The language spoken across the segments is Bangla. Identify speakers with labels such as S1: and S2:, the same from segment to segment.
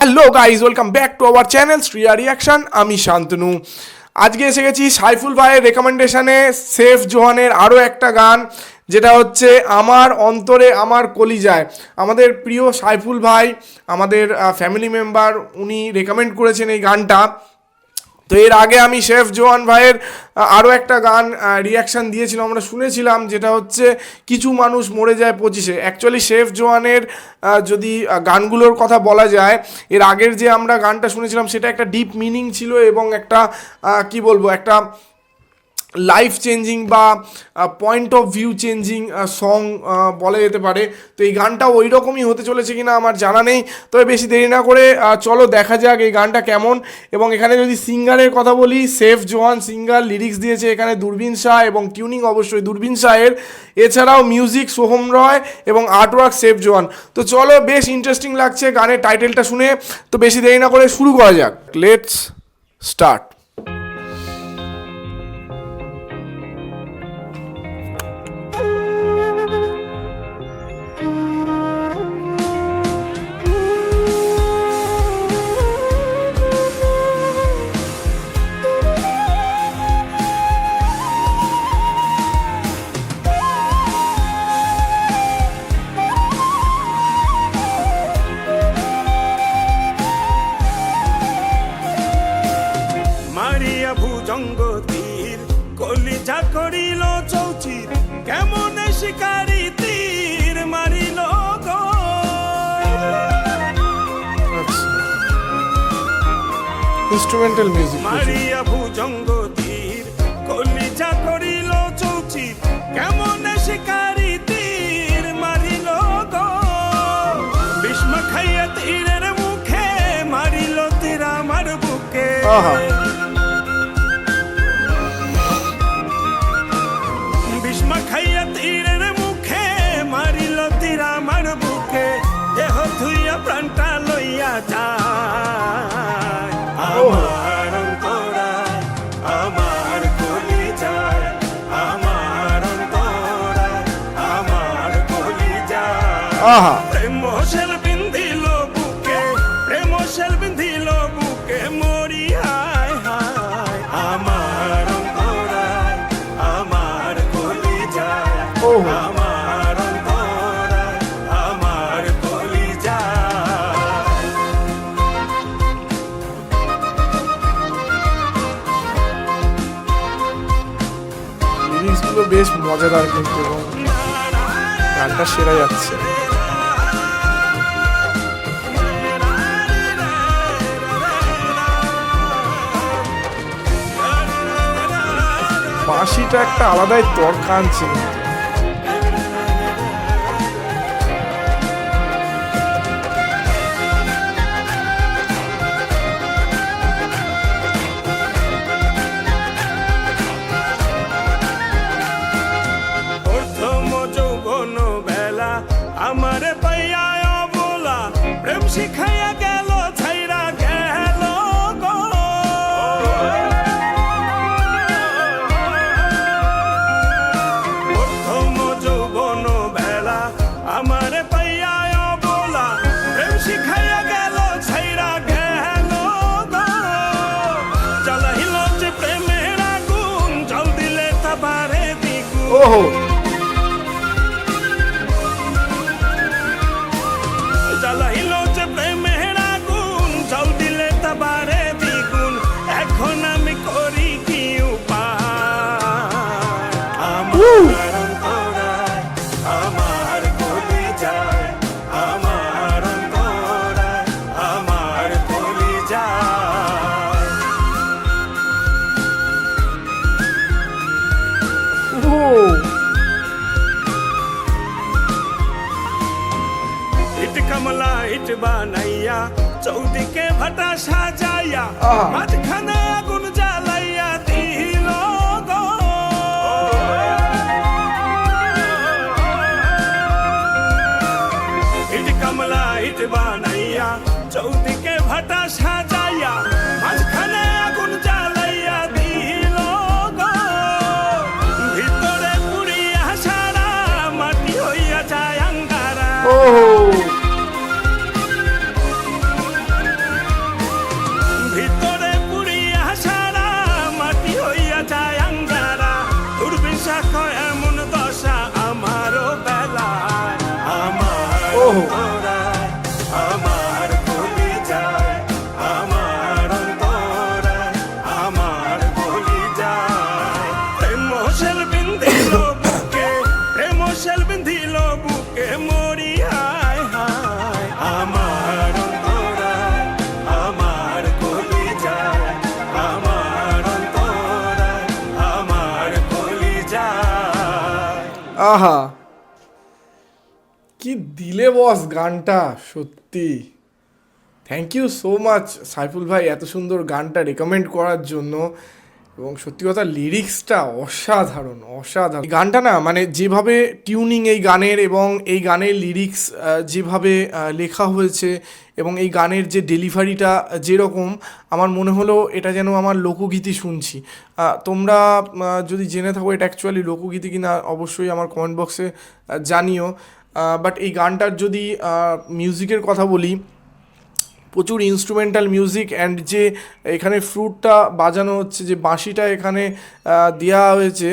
S1: Hello guys welcome back to our channel Shriya reaction আমি শান্তনু। আজকে এসে গেছি সাইফুল ভাইয়ের রেকমেন্ডেশনে সেফ জোহানের আরও একটা গান, যেটা হচ্ছে আমার অন্তরে আমার কলিজায়। আমাদের প্রিয় সাইফুল ভাই, আমাদের ফ্যামিলি মেম্বার উনি রেকমেন্ড করেছেন এই গানটা। তো এর আগে আমি শেফ জোয়ান ভাইয়ের আরও একটা গান রিয়াকশান দিয়েছিলাম, আমরা শুনেছিলাম, যেটা হচ্ছে কিছু মানুষ মরে যায় পঁচিশে। অ্যাকচুয়ালি শেফ জোয়ানের যদি গানগুলোর কথা বলা যায়, এর আগের যে আমরা গানটা শুনেছিলাম, সেটা একটা ডিপ মিনিং ছিল এবং একটা কি বলব, একটা লাইফ চেঞ্জিং বা point of view changing song বলা যেতে পারে। তো এই গানটা ওই রকমই হতে চলেছে কিনা আমার জানা নেই। তবে বেশি দেরি না করে চলো দেখা যাক এই গানটা কেমন। এবং এখানে যদি সিঙ্গারের কথা বলি, সেফ জোহান সিঙ্গার লিরিক্স দিয়েছে এখানে দূরবীন শাহ এবং টিউনিং অবশ্যই দূরবীন শাহের। এছাড়াও মিউজিক সোহম রয় এবং আর্টওয়ার্ক সেফ জোহান তো চলো, বেশ ইন্টারেস্টিং লাগছে গানের টাইটেলটা শুনে। তো বেশি দেরি না করে শুরু করা যাক। লেটস স্টার্ট
S2: শিকারি তীর মারিল
S1: ইনস্ট্রুমেন্টাল মিউজিক
S2: মারিয়া ভুজঙ্গ তীর কলিজা করিল চৌচির কেমন শিকারি তীর মারিল গো। বিষ্ম খাইয়া তীরের মুখে মারিল তীর আমার বুকে।
S1: আহা।
S2: প্রেম সেল বিন্ধিল বুকে প্রেম সেল বিন্ধিল বুকে মরি হায় হায় আমার অন্তরায় আমার কলি যায়
S1: ওহো।
S2: আমার অন্তরায় আমার কলি যায়
S1: লিরিক্সগুলো বেশ মজাদার কিন্তু এবং গানটা সেরা যাচ্ছে। বাঁশিটা একটা আলাদাই তরকা আনছে।
S2: whoa. বানাইয়া চৌদিকে ভাটা সাজাইয়া। মাঝখানে
S1: আহা। কি দিলে বস গানটা, সত্যি। Thank you so much Saiful ভাই, এত সুন্দর গানটা রেকমেন্ড করার জন্য। এবং সত্যি কথা লিরিক্সটা অসাধারণ অসাধারণ। গানটা না মানে যেভাবে টিউনিং এই গানের এবং এই গানের লিরিক্স যেভাবে লেখা হয়েছে এবং এই গানের যে ডেলিভারিটা যেরকম, আমার মনে হলো এটা যেন আমার লোকগীতি শুনছি। তোমরা যদি জেনে থাকো এটা অ্যাকচুয়ালি লোকগীতি কিনা, অবশ্যই আমার কমেন্ট বক্সে জানিও। বাট এই গানটার যদি মিউজিকের কথা বলি প্রচুর ইনস্ট্রুমেন্টাল মিউজিক অ্যান্ড যে এখানে ফ্রুটটা বাজানো হচ্ছে, যে বাঁশিটা এখানে দেওয়া হয়েছে,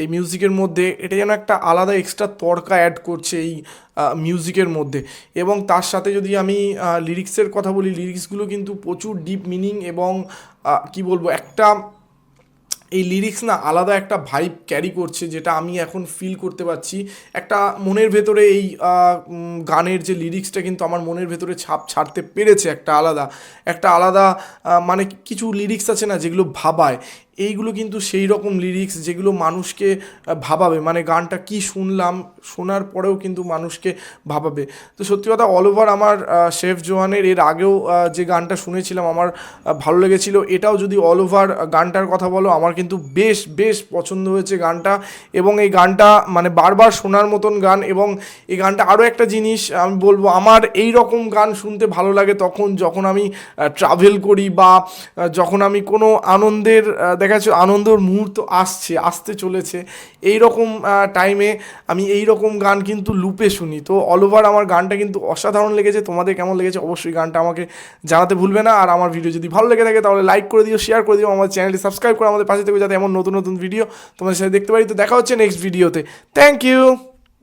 S1: এই মিউজিকের মধ্যে, এটা যেন একটা আলাদা এক্সট্রা তড়কা অ্যাড করছে এই মিউজিকের মধ্যে। এবং তার সাথে যদি আমি লিরিক্সের কথা বলি লিরিক্সগুলো কিন্তু প্রচুর ডিপ মিনিং এবং কি বলব, একটা এই লিরিক্স না আলাদা একটা ভাইব ক্যারি করছে যেটা আমি এখন ফিল করতে পারছি। একটা মনের ভেতরে এই গানের যে লিরিক্সটা কিন্তু আমার মনের ভেতরে ছাপ ছাড়তে পেরেছে একটা আলাদা। একটা আলাদা মানে কিছু লিরিক্স আছে না যেগুলো ভাবায়। এইগুলো কিন্তু সেই রকম লিরিক্স যেগুলো মানুষকে ভাবাবে। মানে গানটা কি শুনলাম, শোনার পরেও কিন্তু মানুষকে ভাবাবে। তো সত্যি কথা অল ওভার আমার শেফ জোহানের এর আগেও যে গানটা শুনেছিলাম, আমার ভালো লেগেছিল। এটাও যদি অল ওভার গানটার কথা বলো, আমার কিন্তু বেশ বেশ পছন্দ হয়েছে গানটা। এবং এই গানটা মানে বারবার শোনার মতন গান এবং এই গানটা আরও একটা জিনিস আমি বলব, আমার এই রকম গান শুনতে ভালো লাগে তখন যখন আমি ট্রাভেল করি বা যখন আমি কোনো আনন্দের দেখা যাচ্ছে আনন্দর মুহূর্ত আসছে, আসতে চলেছে। এই রকম টাইমে আমি এই রকম গান কিন্তু লুপে শুনি। তো অল ওভার আমার গানটা কিন্তু অসাধারণ লেগেছে। তোমাদের কেমন লেগেছে অবশ্যই গানটা আমাকে জানাতে ভুলবে না। আর আমার ভিডিও যদি ভালো লেগে থাকে, তাহলে লাইক করে দিও শেয়ার করে দিও, আমার চ্যানেলটি সাবস্ক্রাইব করে আমাদের পাশে থেকে যাতে এমন নতুন নতুন ভিডিও তোমাদের সাথে দেখতে পারি। তো দেখা হচ্ছে নেক্সট ভিডিওতে থ্যাংক ইউ